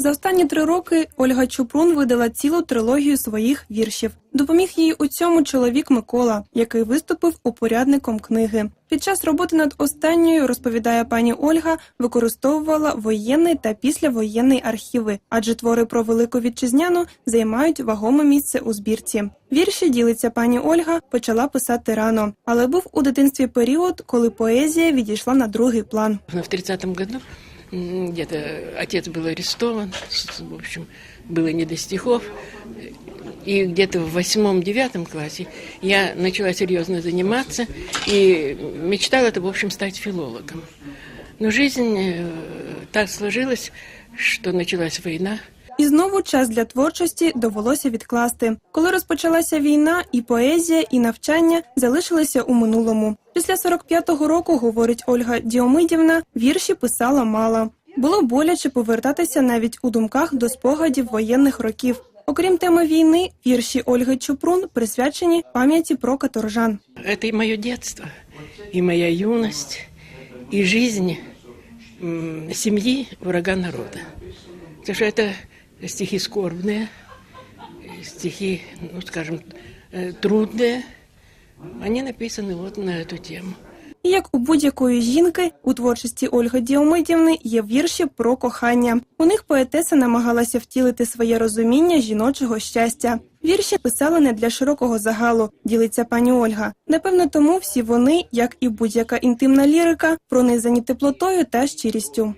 За останні три роки Ольга Чупрун видала цілу трилогію своїх віршів. Допоміг їй у цьому чоловік Микола, який виступив упорядником книги. Під час роботи над останньою, розповідає пані Ольга, використовувала воєнний та післявоєнний архіви, адже твори про велику вітчизняну займають вагоме місце у збірці. Вірші ділиться пані Ольга, почала писати рано, але був у дитинстві період, коли поезія відійшла на другий план. В 30-м году м, где-то отец был арестован, с- в общем, было не до стихов. И где-то в восьмом-девятом классе я начала серьезно заниматься и мечтала, это, в общем, стать филологом. Но жизнь э, так сложилась, что началась война. і знову час для творчості довелося відкласти. Коли розпочалася війна, і поезія, і навчання залишилися у минулому. Після 45-го року, говорить Ольга Діомидівна, вірші писала мало. Було боляче повертатися навіть у думках до спогадів воєнних років. Окрім теми війни, вірші Ольги Чупрун присвячені пам'яті про каторжан. Это и мое детство, и моя юность, и жизнь м, семьи врага народа. Потому что это стихи скорбные, стихи, ну, скажем, э, трудные. Они написаны вот на эту тему. І як у будь-якої жінки, у творчості Ольги Діомидівни є вірші про кохання. У них поетеса намагалася втілити своє розуміння жіночого щастя. Вірші писали не для широкого загалу, ділиться пані Ольга. Напевно, тому всі вони, як і будь-яка інтимна лірика, пронизані теплотою та щирістю.